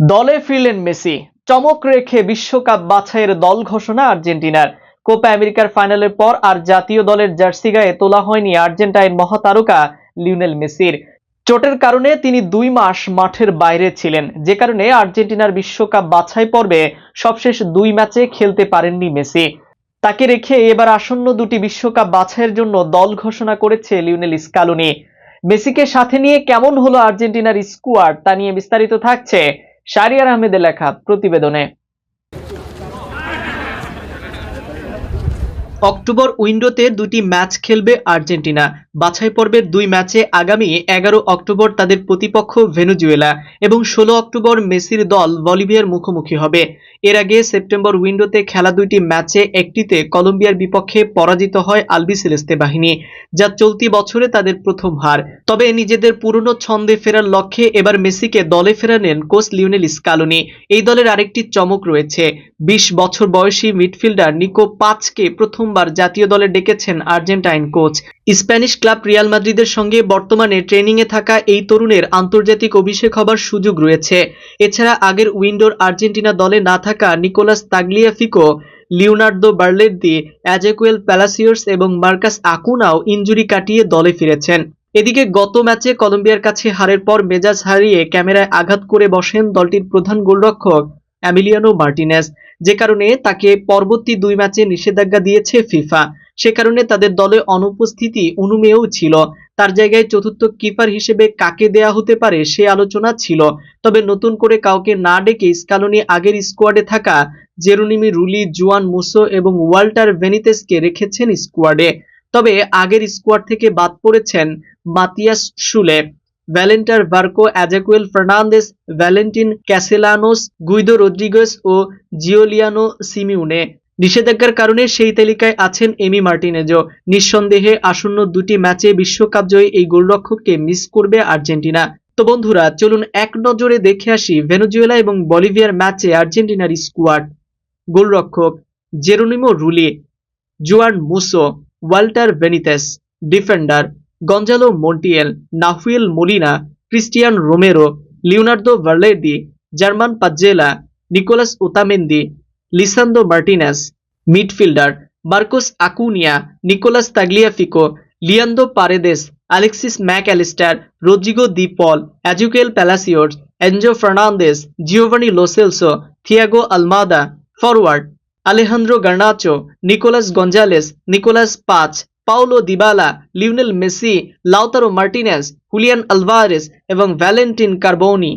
দলে ফিরলেন মেসি। চমক রেখে বিশ্বকাপ বাছাইয়ের দল ঘোষণা আর্জেন্টিনার। কোপা আমেরিকার ফাইনালের পর আর জাতীয় দলের জার্সি গায়ে তোলা হয়নি আর্জেন্টাইন মহাতারকা লিওনেল মেসির। চোটের কারণে তিনি দুই মাস মাঠের বাইরে ছিলেন, যে কারণে আর্জেন্টিনার বিশ্বকাপ বাছাই পর্বে সবশেষ দুই ম্যাচে খেলতে পারেননি মেসি। তাকে রেখে এবার আসন্ন দুটি বিশ্বকাপ বাছাইয়ের জন্য দল ঘোষণা করেছে লিওনেল স্কালোনি। মেসিকে সাথে নিয়ে কেমন হলো আর্জেন্টিনার স্কোয়াড তা নিয়ে বিস্তারিত থাকছে শারিয়ার আহমেদের লেখা প্রতিবেদনে। অক্টোবর উইন্ডোতে দুটি ম্যাচ খেলবে আর্জেন্টিনা। বাছাই পর্বের দুই ম্যাচে আগামী এগারো অক্টোবর তাদের প্রতিপক্ষ ভেনুজুয়েলা এবং ষোলো অক্টোবর মেসির দল বলিভিয়ার মুখোমুখি হবে। এর আগে সেপ্টেম্বর উইন্ডোতে খেলা দুইটি ম্যাচে একটিতে কলম্বিয়ার বিপক্ষে পরাজিত হয় আলবি সেলেস্তে বাহিনী, যা চলতি বছরে তাদের প্রথম হার। তবে নিজেদের পুরনো ছন্দে ফেরার লক্ষ্যে এবার মেসিকে দলে ফেরালেন কোচ লিওনেল স্কালোনি। এই দলের আরেকটি চমক রয়েছে। বিশ বছর বয়সী মিডফিল্ডার নিকো পাঁচকে প্রথমবার জাতীয় দলে ডেকেছেন Argentine coach. Spanish club Real মাদ্রিদের সঙ্গে বর্তমানে ট্রেনিংয়ে থাকা এই তরুণের আন্তর্জাতিক অভিষেক হবার সুযোগ রয়েছে। এছাড়া আগের উইন্ডোর আর্জেন্টিনা দলে না থাকা Nicolas Tagliafico, Leonardo Balerdi Ezequiel Palacios এবং মার্কাস আকুনাও ইনজুরি কাটিয়ে দলে ফিরেছেন। এদিকে গত ম্যাচে কলম্বিয়ার কাছে হারের পর মেজাজ হারিয়ে ক্যামেরায় আঘাত করে বসেন দলটির প্রধান গোলরক্ষক অ্যামিলিয়ানো মার্টিনেস যে কারণে তাকে পরবর্তী দুই ম্যাচে নিষেধাজ্ঞা দিয়েছে ফিফা সে কারণে তাদের দলে অনুপস্থিতি অনুমেয় ছিল। তার জায়গায় চতুর্থ কিপার হিসেবে কাকে দেয়া হতে পারে সে আলোচনা ছিল। তবে নতুন করে কাউকে না ডেকে স্কালোনি আগের স্কোয়াডে থাকা জেরোনিমি রুলি, জুয়ান মুসো এবং ওয়াল্টার ভেনিতেসকে রেখেছেন স্কোয়াডে। তবে আগের স্কোয়াড থেকে বাদ পড়েছেন Matias Soule. Valentin Barco Ezequiel Fernandez, Valentin Castellanos, Guido Rodriguez ও জিওলিয়ানো সিমিউনে। নিষেধাজ্ঞার কারণে সেই তালিকায় আছেন এমি মার্টিনেজো। নিঃসন্দেহে আসন্ন দুটি ম্যাচে বিশ্বকাপ জয়ী এই গোলরক্ষককে মিস করবে আর্জেন্টিনা। তো বন্ধুরা, চলুন এক নজরে দেখে আসি ভেনেজুয়েলা এবং বলিভিয়ার ম্যাচে আর্জেন্টিনার স্কোয়াড। গোলরক্ষক Geronimo Rulli, Juan Musso, Walter Benitez defender Gonzalo Montiel Nahuel Molina, Cristian Romero, Leonardo Balerdi German Pezzella, Nicolas Otamendi, Lisandro Martinez, midfielder, Marcos Acuna, Nicolas Tagliafico, Leandro Paredes, Alexis Mac Allister Rodrigo De Paul, Ezequiel Palacios Enzo Fernandez, Giovani Lo Celso, Thiago Almada, forward, Alejandro Garnacho, Nicolas Gonzalez, Nicolas Paz Paulo Dybala Lionel Messi Lautaro Martinez Julian Alvarez এবং Valentin Carboni